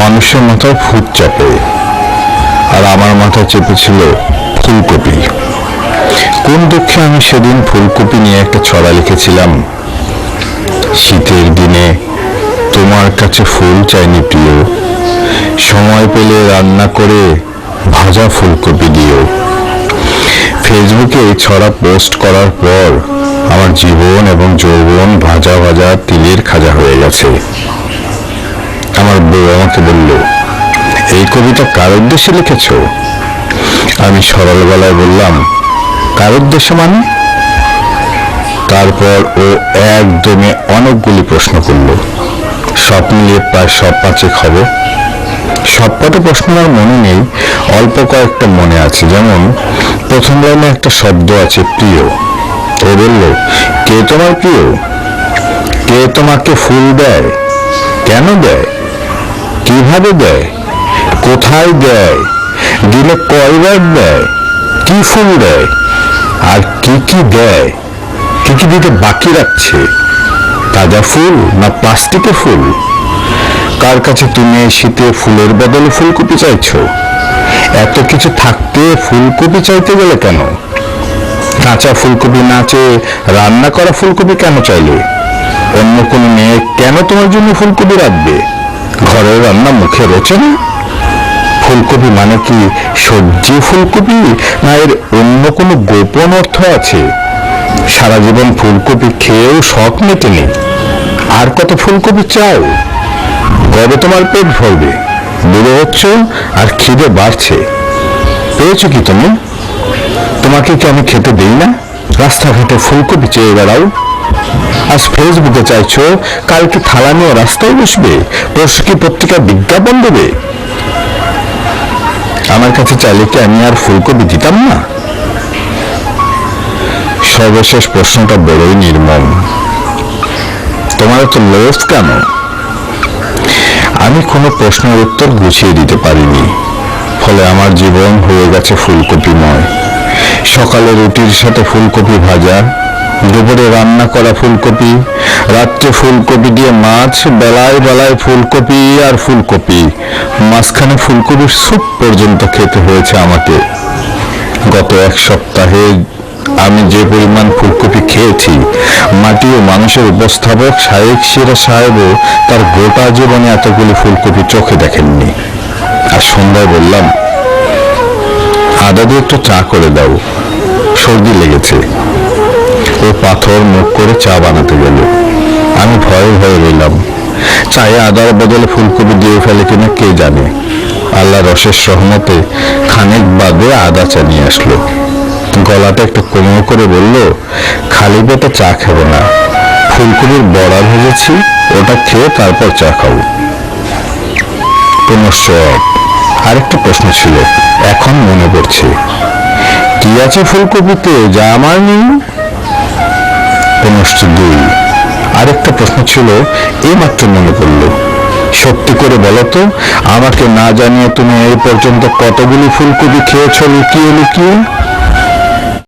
মানুষের মাথায় ভূত চাপে। আর আমার মাথায় চেপেছিল ফুলকপি। কোন দুঃখে আমি সেদিন ফুলকপি নিয়ে একটা ছড়া লিখেছিলাম? শীতের দিনে তোমার কাছে ফুল চাইনি প্রিয়। সময় পেলে রান্না করে ভাজা ফুলকপি দিও। ফেসবুকে এই ছড়া পোস্ট করার পর আমার জীবন এবং যৌবন ভাজা ভাজা তিলের খাজা হয়ে গেছে। আমার বউ আমাকে বলল, এই কবিতা কার উদ্দেশ্যে লিখেছ? আমি সরল গলায় বললাম, কার উদ্দেশ্যে মানে? তারপর ও একদমে অনেকগুলি প্রশ্ন করল। সব মিলিয়ে প্রায় সব পাঁচেক হবে। সব কটা প্রশ্ন আর মনে নেই, অল্প কয়েকটা মনে আছে। যেমন, প্রথম লাইনে একটা শব্দ আছে, প্রিয়। ও বলল, কে তোমার প্রিয়? কে তোমাকে ফুল দেয়? কেন দেয়? কীভাবে দেয়? কোথায় দেয়? দিনে কয়বার দেয়? কি ফুল দেয়? আর কি কি দেয়? কি কি দিতে বাকি রাখছে? তাজা ফুল না প্লাস্টিকের ফুল? কার কাছে তুমি শীতে ফুলের বদলে ফুলকপি চাইছো? এত কিছু থাকতে ফুলকপি চাইতে গেলে কেন? কাঁচা ফুলকপি না চেয়ে রান্না করা ফুলকপি কেন চাইলে? অন্য কোনো মেয়ে কেন তোমার জন্য ফুলকপি রাখবে? ঘরের রান্না মুখে রোচে না? ফুলকপি মানে কি সবজি ফুলকপি, না এর অন্য কোনো গোপন অর্থ আছে? সারা জীবন ফুলকপি খেয়েও শখ মেটেনি। আর কত ফুলকপি চাও? কবে তোমার পেট ভরবে? বুড়ো হচ্ছ আর খিদে বাড়ছে। পেয়েছ কি তুমি? তোমাকে কি আমি খেতে দিই না? রাস্তাঘাটে ফুলকপি চেয়ে বেড়াও। আজ ফেসবুকে চাইছো, কালকে থালা নিয়ে রাস্তায় বসবে পরশু কি পত্রিকায় বিজ্ঞাপন দেবে। আমার কাছে চাইলে কি আমি আর ফুলকপি দিতাম না? সর্বশেষ প্রশ্নটা বড়ই নির্মম। তোমার তো লোভ কেন? আমি কোনো প্রশ্নের উত্তর গুছিয়ে দিতে পারিনি। ফলে আমার জীবন হয়ে গেছে ফুলকপিময় সকালে রুটির সাথে ফুলকপি ভাজা দুপুরে রান্না করা ফুলকপি, রাত্রে ফুলকপি দিয়ে মাছ, বেলায় বেলায় ফুলকপি আর ফুলকপি। মাঝখানে ফুলকপির স্যুপ পর্যন্ত খেতে হয়েছে আমাকে। গত এক সপ্তাহে আমি যে পরিমাণ ফুলকপি খেয়েছি, মাটি ও মানুষের উপস্থাপক শায়েক সিরা সাহেবও তার গোটা জীবনে এতগুলি ফুলকপি চোখে দেখেননি। আর সন্ধ্যায় বললাম, আদা দিয়ে একটু চা করে দাও, সর্দি লেগেছে। ও পাথর মুখ করে চা বানাতে গেল। আমি ভয়ে ভয়ে রইলাম। চায়ে আদার বদলে ফুলকপি দিয়ে ফেলে কিনা কে জানে। আল্লাহ রসের সহমতে খানিক বাদে আদা চা নিয়ে আসলো। গলাটা একটু কোমল করে বলল, খালি পেটে চা খাব না। ফুলকপির বড়া ভেজেছি, ওটা খেয়ে তারপর চা খাব। পুনশ্চ আরেকটা প্রশ্ন ছিল, এখন মনে পড়ছে। কি আছে ফুলকপিতে যা আমার নেই? পুনশ্চ দুই। আরেকটা প্রশ্ন ছিল, এই মাত্র মনে পড়ল। সত্যি করে বলো তো, আমাকে না জানিয়ে তুমি এই পর্যন্ত কতগুলি ফুলকপি খেয়েছো লুকিয়ে লুকিয়ে?